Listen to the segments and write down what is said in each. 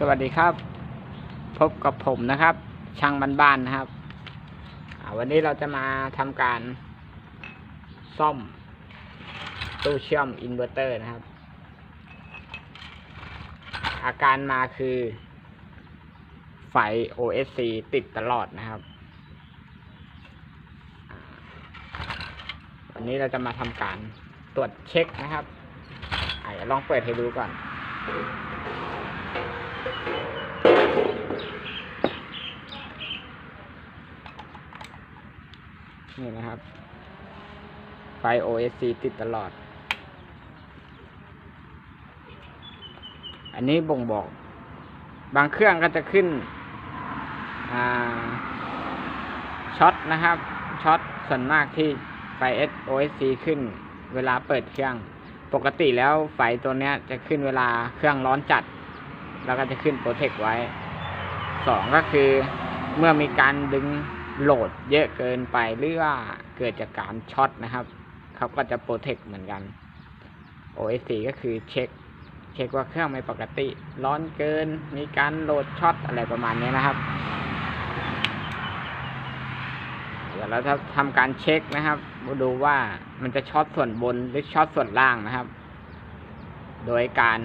สวัสดีครับ พบกับผมนะครับ ช่างบ้านๆนะครับวันนี้เราจะมาทำการ ซ่อม ตู้เชื่อมอินเวอร์เตอร์นะครับ อาการมาคือ ไฟ OSC ติดตลอดนะครับ วันนี้เราจะมาทำการตรวจเช็คนะครับอลองเปิดให้ดูก่อน นี่นะครับ ไฟ OSC ติดตลอด อันนี้บ่งบอก บางเครื่องก็จะขึ้นช็อตนะครับช็อตส่วนมากที่ไฟ OSC ขึ้นเวลาเปิดเครื่อง ปกติแล้วไฟตัวเนี้ยจะขึ้นเวลาเครื่องร้อนจัด แล้วก็จะขึ้นโปรเทคไว้สองก็คือเมื่อมีการดึง โหลดเยอะเกินไปหรือว่าเกิดจากการช็อตนะครับ เขาก็จะโปรเทคเหมือนกัน OS4 ก็คือเช็ค เช็คว่าเครื่องไม่ปกติ ร้อนเกินมีการโหลดช็อตอะไรประมาณนี้นะครับเดี๋ยวเราจะทำการเช็คนะครับมาดูว่ามันจะช็อตส่วนบนหรือช็อตส่วนล่างนะครับ โดยการ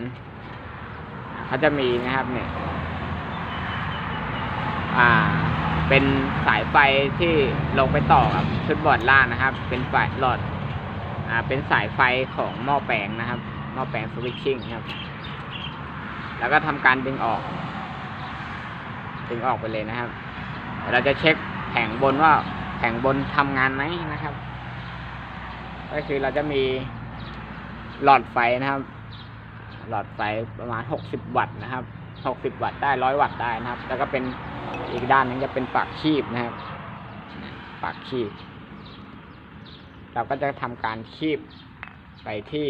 เขาจะมีนะครับเนี่ยอ่า เป็นสายไฟที่ลงไปต่อกับชุดบอร์ดล่างนะครับ เป็นไฟหลอดอ่าเป็นสายไฟของหม้อแปลงนะครับหม้อแปลงสวิตชิ่งครับ แล้วก็ทำการดึงออก ดึงออกไปเลยนะครับ เราจะเช็คแผงบนว่าแผงบนทำงานไหมนะครับ ก็คือเราจะมีหลอดไฟนะครับ หลอดไฟประมาณ60วัตต์นะครับ60วัตต์ได้100วัตต์ได้นะครับ แล้วก็เป็น อีกด้านหนึงจะเป็นปากคีบนะครับ ปากคีบ เราก็จะทำการคีบไปที่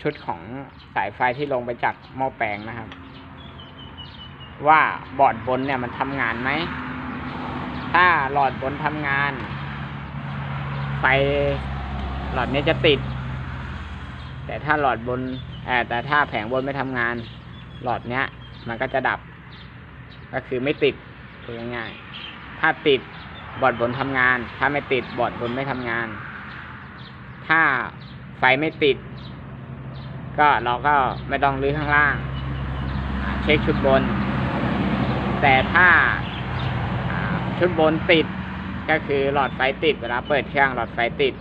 ชุดของสายไฟที่ลงไปจากหม้อแปลงนะครับ ว่าบอร์ดบนเนี่ยมันทำงานไหม ถ้าหลอดบนทำงาน ไฟหลอดนี้จะติด แต่ถ้าหลอดบนเออแต่ถ้าแผงบนไม่ทำงาน หลอดเนี้ย มันก็จะดับ ก็คือไม่ติดพูดง่ายๆถ้าติดบอร์ดบนทำงาน ถ้าไม่ติดบอร์ดบนไม่ทำงาน ถ้าไฟไม่ติด ก็เราก็ไม่ต้องรื้อข้างล่าง เช็คชุดบน แต่ถ้าชุดบนติดก็คือหลอดไฟติดเวลาเปิดเครื่องหลอดไฟติด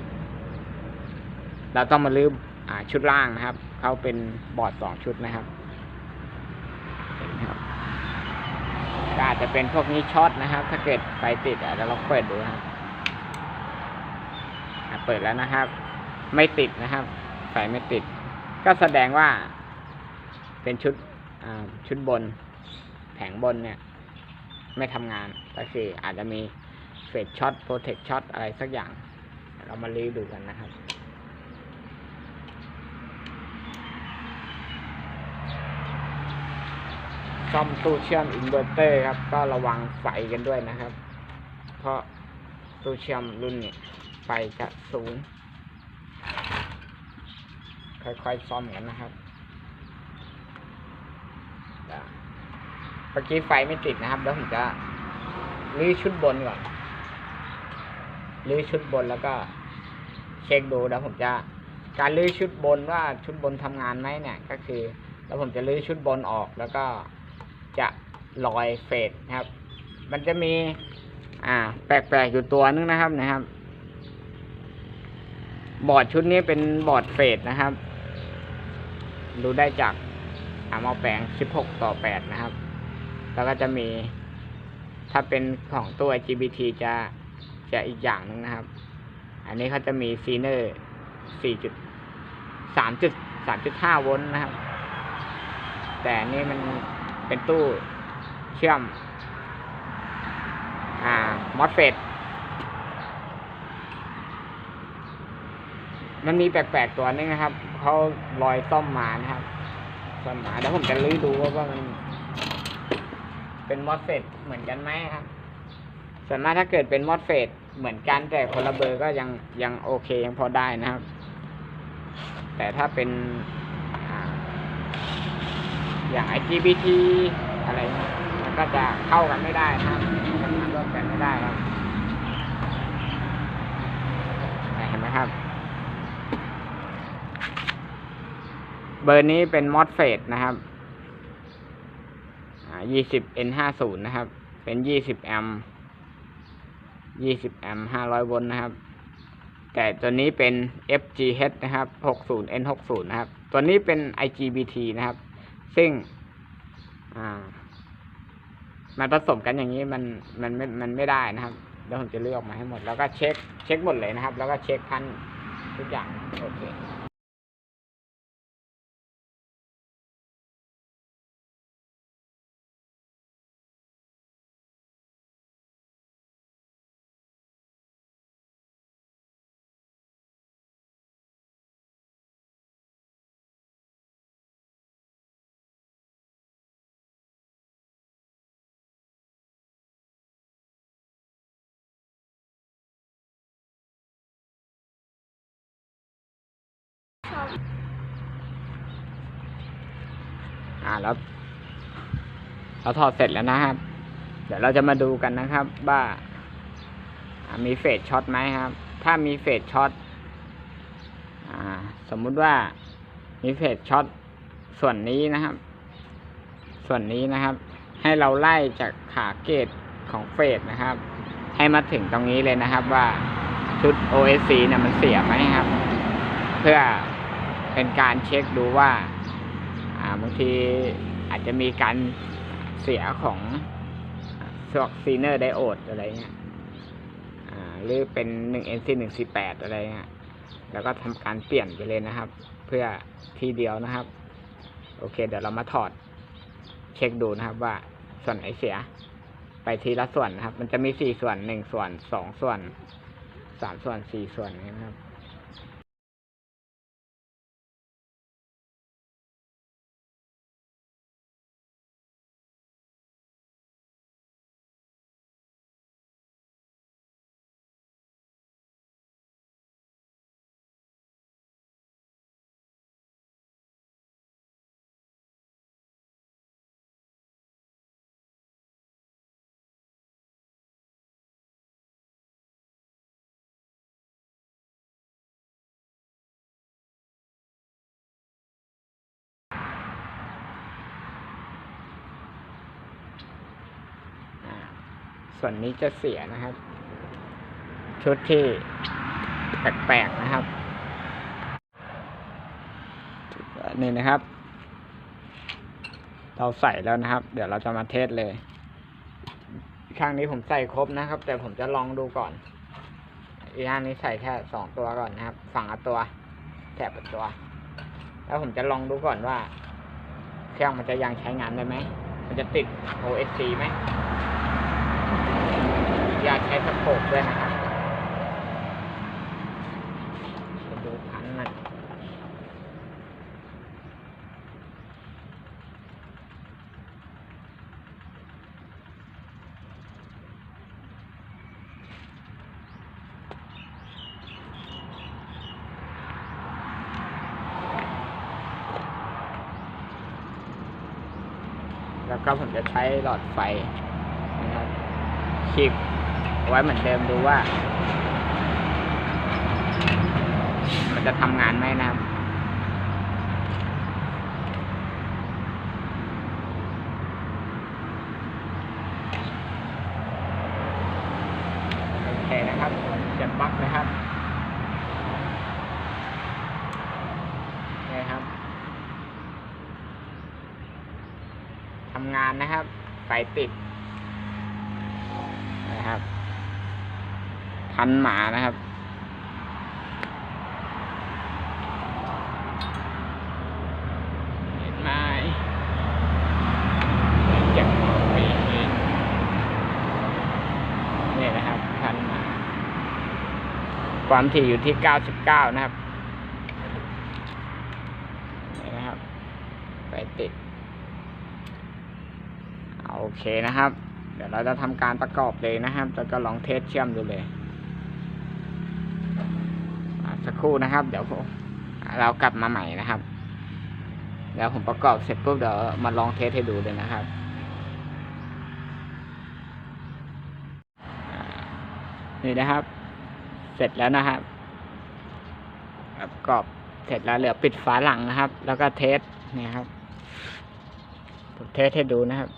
เราต้องมาลื้ออ่าชุดล่างนะครับ เขาเป็นบอร์ดสองชุดนะครับเห็นไหมครับ ก็อาจจะเป็นพวกนี้ช็อตนะครับ ถ้าเกิดไฟติดอะเดี๋ยวเราเปิดดูนะครับเปิดแล้วนะครับ ไม่ติดนะครับ ไฟไม่ติด ก็แสดงว่า เป็นชุดชุดบน แผงบนเนี่ย ไม่ทำงานก็คืออาจจะมีเฟดช็อตโปรเทคช็อตอะไรสักอย่าง เรามารีดูกันนะครับ ซ่อมตู้เชื่อมอินเวอร์เตอร์ครับ ก็ระวังไฟกันด้วยนะครับ เพราะตู้เชื่อมรุ่นนี้ไฟจะสูง ค่อยๆซ่อมกันนะครับเมื่อกี้ไฟไม่ติดนะครับ แล้วผมจะรื้อชุดบนก่อนรื้อชุดบนแล้วก็ เช็คดูแล้วผมจะ การรื้อชุดบนว่าชุดบนทำงานไหมเนี่ย ก็คือ แล้วผมจะรื้อชุดบนออกแล้วก็ จะลอยเฟดนะครับ มันจะมี อ่า แปลกๆอยู่ตัวนึงนะครับนะครับ บอร์ดชุดนี้เป็นบอร์ดเฟดนะครับ ดูได้จากอามอแปลง 16 ต่อ 8 นะครับ แล้วก็จะมี ถ้าเป็นของตัว GBT จะจะอีกอย่างหนึ่งนะครับ อันนี้เขาจะมีซีเนอร์4จุด3จุด3.5 โวลต์นะครับ แต่นี่มัน เป็นตู้เชื่อม อ่ามอสเฟตมันมีแปลกๆตัวนึงนะครับ เขาลอยซ่อมมานะครับซ่อมมาเดี๋ยวผมจะลื้อดูว่าว่ามัน เป็นมอสเฟตเหมือนกันไหมครับส่วนมากถ้าเกิดเป็นมอสเฟตเหมือนกันแต่คนละเบอร์ก็ยังยังโอเคยังพอได้นะครับ แต่ถ้าเป็น อย่าง IGBT อะไรเงี้ยมันก็จะเข้ากันไม่ได้นะครับทำงานร่วมกันไม่ได้ครับเห็นไหมครับ เบอร์นี้เป็นมอสเฟตนะครับอ่า20 N50 นะครับ เป็น20แอมป์20แอมป์500โวลต์นะครับ แต่ตัวนี้เป็น FGH นะครับ60 N60 นะครับ ตัวนี้เป็น IGBT นะครับ ซึ่งมันผสมกันอย่างนี้มันมันไม่มันไม่ได้นะครับเดี๋ยวผมจะเลือกออกมาให้หมด แล้วก็เช็คเช็คหมดเลยนะครับ แล้วก็เช็คพันทุกอย่างโอเค อ่าแล้วเราถอดเสร็จแล้วนะครับ เดี๋ยวเราจะมาดูกันนะครับว่ามีเฟสช็อตไหมครับ ถ้ามีเฟสช็อตสมมุติว่ามีเฟสช็อตส่วนนี้นะครับ ส่วนนี้นะครับ ให้เราไล่จากขาเกตของเฟสนะครับ ให้มาถึงตรงนี้เลยนะครับว่าชุด OSC เนี่ยมันเสียไหมครับ เพื่อเป็นการเช็คดูว่า บางทีอาจจะมีการเสียของสวกซีเนอร์ไดโอดอะไรเงี้ยอ่าหรือเป็นหนึ่ง NC หนึ่งสี่แปดอะไรเงี้ยแล้วก็ทำการเปลี่ยนไปเลยนะครับ เพื่อทีเดียวนะครับ โอเค เดี๋ยวเรามาถอดเช็คดูนะครับว่าส่วนไหนเสีย ไปทีละส่วนนะครับ มันจะมีสี่ส่วนหนึ่งส่วนสองส่วนสามส่วนสี่ส่วนอย่างนี้นะครับ ส่วนนี้จะเสียนะครับ ชุดที่แปลกๆนะครับนี่นะครับ เราใส่แล้วนะครับ เดี๋ยวเราจะมาเทสเลยข้างนี้ผมใส่ครบนะครับ แต่ผมจะลองดูก่อนอีกข้างนี้ใส่แค่สองตัวก่อนนะครับ ฝั่งละตัว แถบละตัว แล้วผมจะลองดูก่อนว่า เครื่องมันจะยังใช้งานได้ไหม มันจะติด OSC ไหม อยาใช้สโคปด้วยนะครับจะดูพันมันแล้วก็ผมจะใช้หลอดไฟ คีบเอาไว้เหมือนเดิมดูว่า มันจะทำงานไหมนะครับโอเคนะครับจะปักนะครับนี่ครับทำงานนะครับ ไฟติด นะครับ พันหมานะครับเห็นไหมเจ็บปีกนี่นะครับพันหมาความถี่อยู่ที่เก้าสิบเก้านะครับนี่นะครับ ไปติด โอเคนะครับ เดี๋ยวเราจะทำการประกอบเลยนะครับ แล้วก็ลองเทสเชื่อมดูเลย สักครู่นะครับ เดี๋ยวผมเรากลับมาใหม่นะครับ เดี๋ยวผมประกอบเสร็จปุ๊บเดี๋ยวมาลองเทสให้ดูเลยนะครับนี่นะครับ เสร็จแล้วนะครับประกอบเสร็จแล้วเหลือปิดฝาหลังนะครับ แล้วก็เทสนี่ครับผมเทสให้ดูนะครับ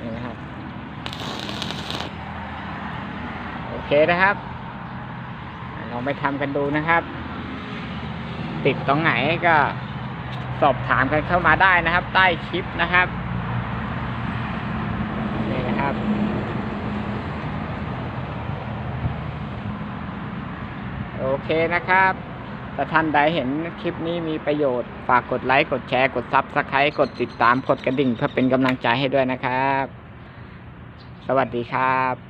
นี่นะครับ โอเค นะครับ ลองไปทำกันดูนะครับ ติดตรงไหนก็สอบถามกันเข้ามาได้นะครับ ใต้คลิปนะครับนี่นะครับ โอเคนะครับถ้าท่านใดเห็นคลิปนี้มีประโยชน์ฝากกดไลค์กดแชร์กดซับสไครต์กดติดตามกดกระดิ่งเพื่อเป็นกำลังใจให้ด้วยนะครับ สวัสดีครับ